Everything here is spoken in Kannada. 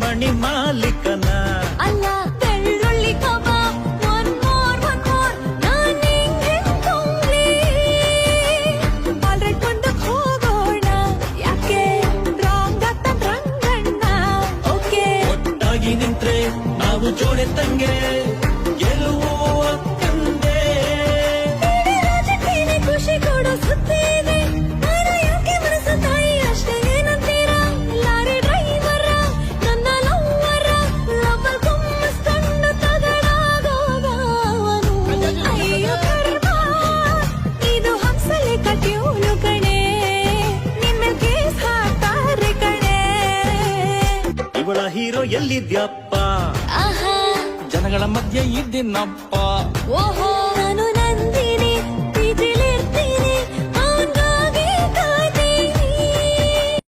ಮಣಿ ಮಾಲೀಕನ. ಅಲ್ಲ ಬೆಳ್ಳುಳ್ಳಿ ಕಬಾಬ್ one more, ಯಾಕೆ? Wrong okay? ಒಟ್ಟಾಗಿ ನಿಂತ್ರೆ ನಾವು ಜೋಡೆ ತಂಗೆ. ಹೀರೋ ಎಲ್ಲಿದ್ಯಪ್ಪ? ಜನಗಳ ಮಧ್ಯೆ ಇದ್ದಿನಪ್ಪ. ಓಹೋ.